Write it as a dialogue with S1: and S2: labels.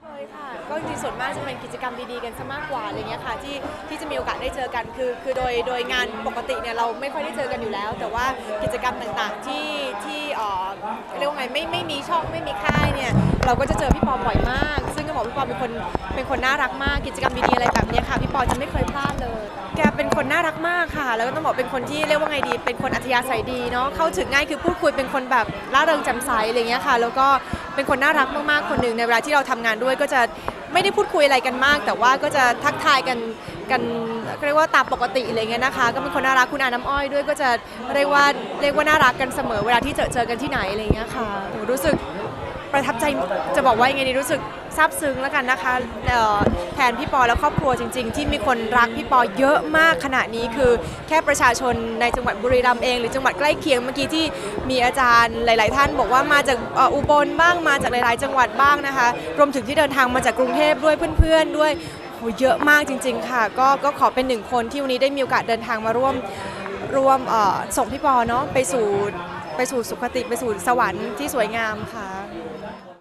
S1: เคยค่ะ ก็จริงๆส่มากจะเป็นกิจกรรมดีๆกันซะมากกว่าอะไรเงี้ยค่ะที่ที่จะมีโอกาสได้เจอกันคือคือโดยโดยงานปกติเนี่ยเราไม่ค่อยได้เจอกันอยู่แล้ว แต่ว่ากิจกรรมต่างๆที่ที่เอ่อเรียกไงไม่ไม่มีช่องไม่มีค่ายเนี่ยเราก็จะเจอพี่ปอบ่อยมาก ซึ่งก็บอกพี่ปอเป็นคนเป็นคนน่ารักมากกิจกรรมดีๆอะไรแบบเนี้ยค่ะพี่ปอจะไม่เคยพลาด น่ารักมากค่ะ แล้วก็ต้องบอกเป็นคนที่เรียกว่าไงดี เป็นคนอัธยาศัยดีเนาะ เข้าถึงง่ายคือพูดคุยเป็นคนแบบร่าเริงแจ่มใสอะไรเงี้ยค่ะ แล้วก็เป็นคนน่ารักมากๆคนหนึ่งในเวลาที่เราทำงานด้วยก็จะไม่ได้พูดคุยอะไรกันมาก แต่ว่าก็จะทักทายกันกันเรียกว่าตามปกติอะไรเงี้ยนะคะ ก็เป็นคนน่ารักคุณอาน้ำอ้อยด้วยก็จะเรียกว่าเรียกว่าน่ารักกันเสมอเวลาที่เจอเจอกันที่ไหนอะไรเงี้ยค่ะหรู้สึกประทับใจจะบอกว่ายังไงดีรู้สึกซาบซึ้งแล้วกันนะคะเอ่อ นพี่ปอและครอบครัวจริง ๆ ที่มีคนรักพี่ปอเยอะมากขณะนี้คือแค่ประชาชนในจังหวัดบุรีรัมย์เอง หรือจังหวัดใกล้เคียงเมื่อกี้ที่มีอาจารย์หลาย ๆ ท่าน บอกว่ามาจากอุบลบ้างมาจากหลาย ๆ จังหวัดบ้างนะคะ รวมถึงที่เดินทางมาจากกรุงเทพด้วยเพื่อน ๆ ด้วยโหเยอะมากจริง ๆ ค่ะ ก็ก็ขอเป็นหนึ่งคนที่วันนี้ได้มีโอกาสเดินทางมาร่วมร่วมส่งพี่ปอเนาะไปสู่ไปสู่สุคติไปสู่สวรรค์ที่สวยงามค่ะ